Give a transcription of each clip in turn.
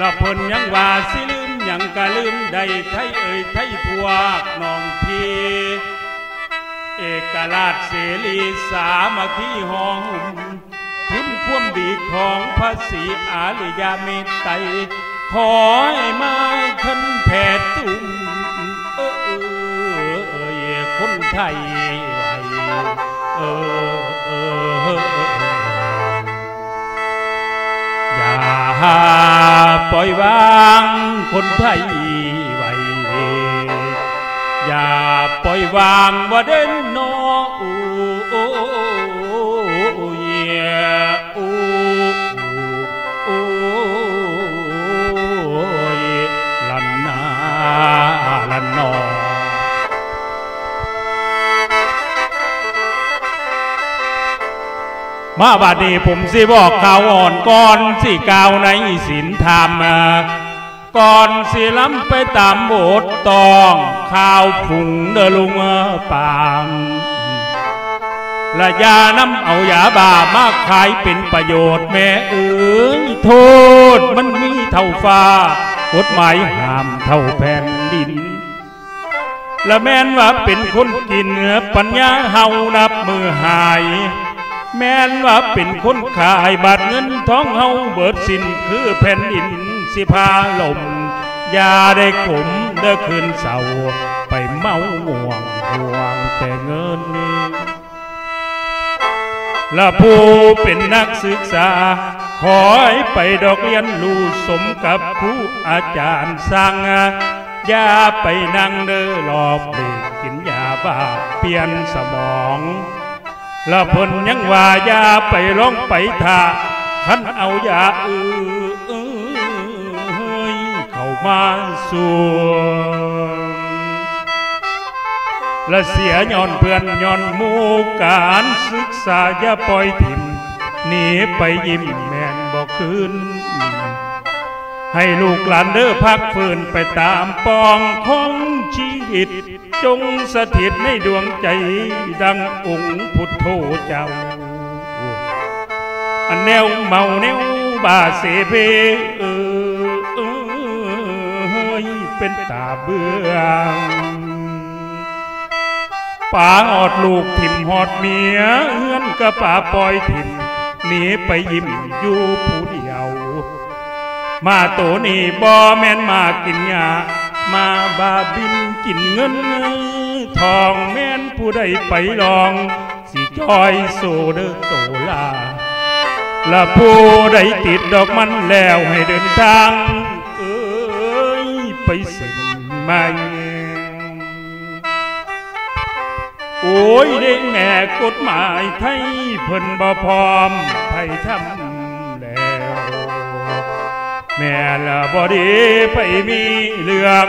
ละเพิ่นยังว่าสิลืมยังกะลืมใดไทยเอ่ยไทยพวกน้องพี่เอกราชเสรีสามัคคีห้องหุ้มคุณควมดีของภาษีอาริยาเมตไตรขอให้มาขึ้นแผ่ตุ้มเออเออเอยคนไทยไว้เออเออ ปล่อยวางคนไทยไว้อย่าปล่อยวางว่าเด่นนออู มาบัดนี้ผมสิบอกข่าวอ่อนก่อนสิกาวในศีลธรรมก่อนสิล้ำไปตามบทตองข้าวผุงเดอลุงปามและยาน้ำเอายาบามาขายเป็นประโยชน์แม่เอ๋ยโทษมันมีเท่าฟ้ากฎหมายห้ามเท่าแผ่นดินและแม่นว่าเป็นคนกินปัญญาเฮานับมือหาย แม่นว่าเป็นคนขายบาทเงินท้องเฮาเบิดสินคือแผ่นดินสิพาลมอย่าได้ขมเด้อคืนเศร้าไปเมาห่วงห่วงแต่เงินและผู้เป็นนักศึกษา ขอให้ไปดอกเรียนรู้สมกับผู้อาจารย์สั่งอย่าไปนั่งเด้อรอบเด็กกินยาบ้าเปลี่ยนสมอง และเพนยังว่ายาไปร้องไปท่าขันเอายาอือเอ้ยเข้ามาสู่และเสียย้อนเพื่อนย้อนมูการศึกษาอย่าปล่อยถิ่มหนีไปยิ้มแมนบอกคืนให้ลูกหลานเด้อพักฝืนไปตามปองของชีวิต จงสถิตในดวงใจดังองค์พุทโธเจ้า อันแนวเมาแนวบาเสเพเออเป็นตาเบื่องป่าอดลูกถิ่มหอดเมียเอื้อนกะป่าปล่อยถิ่มหนีไปยิ้มอยู่ผู้เดียว มาโตนี่บ่แม่นมากินยา มาบาบินกินเงิน ทองแม่นผู้ใดไปลอง สิจอยโซเดอโตลาและผู้ใดติดดอกมันแล้วให้เดินทาง เอ้ยไปเส้นใหม่โอ้ยเด้งแม่กฎหมายไทยเพิ่นบ่พร้อมไผทำ แม่ละบอดีไปมีเรื่อง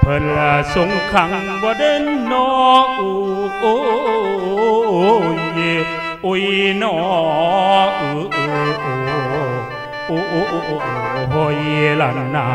เพิ่นละสงขังบ่เด่นนออูโอ้ยโอ้ยนออือโอ้โอ้โอ้โอ้โอ้ยลันนา